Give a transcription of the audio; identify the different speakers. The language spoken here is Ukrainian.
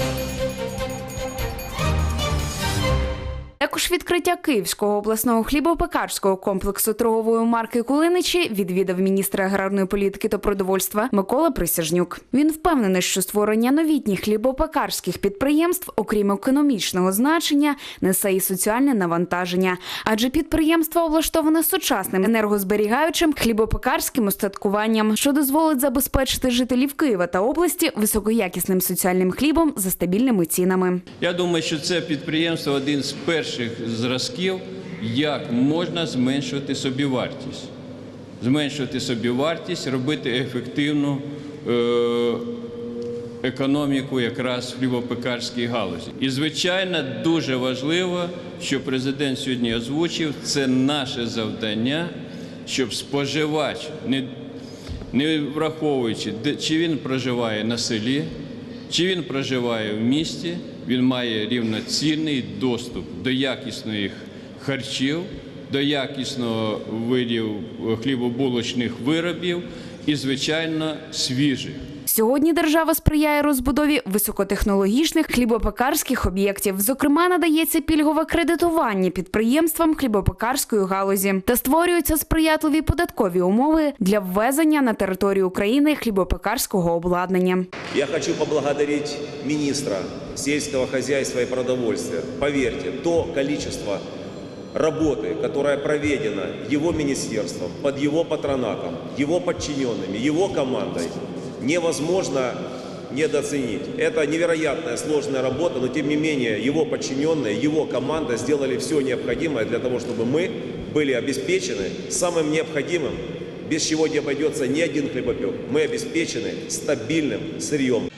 Speaker 1: Музика Також відкриття Київського обласного хлібопекарського комплексу торгової марки Кулиничі відвідав міністр аграрної політики та продовольства Микола Присяжнюк. Він впевнений, що створення новітніх хлібопекарських підприємств, окрім економічного значення, несе і соціальне навантаження, адже підприємство облаштоване сучасним енергозберігаючим хлібопекарським устаткуванням, що дозволить забезпечити жителів Києва та області високоякісним соціальним хлібом за стабільними цінами.
Speaker 2: Я думаю, що це підприємство один з перших зразків, як можна зменшувати собівартість. Зменшувати собівартість, робити ефективну е, економіку якраз в хлібопекарській галузі. І, звичайно, дуже важливо, що президент сьогодні озвучив, це наше завдання, щоб споживач, не, не враховуючи, чи він проживає на селі, чи він проживає в місті, він має рівноцінний доступ до якісних харчів, до якісного видів хлібобулочних виробів і, звичайно, свіжих.
Speaker 1: Сьогодні держава сприяє розбудові високотехнологічних хлібопекарських об'єктів. Зокрема, надається пільгове кредитування підприємствам хлібопекарської галузі та створюються сприятливі податкові умови для ввезення на територію України хлібопекарського обладнання.
Speaker 3: Я хочу поблагодарить министра сельского хозяйства и продовольствия. Поверьте, то количество работы, которое проведено его министерством, под его патронатом, его подчиненными, его командой, невозможно недооценить. Это невероятная сложная работа, но тем не менее его подчиненные, его команда сделали все необходимое для того, чтобы мы были обеспечены самым необходимым, без чего не обойдется ни один хлебопек. Мы обеспечены стабильным сырьем,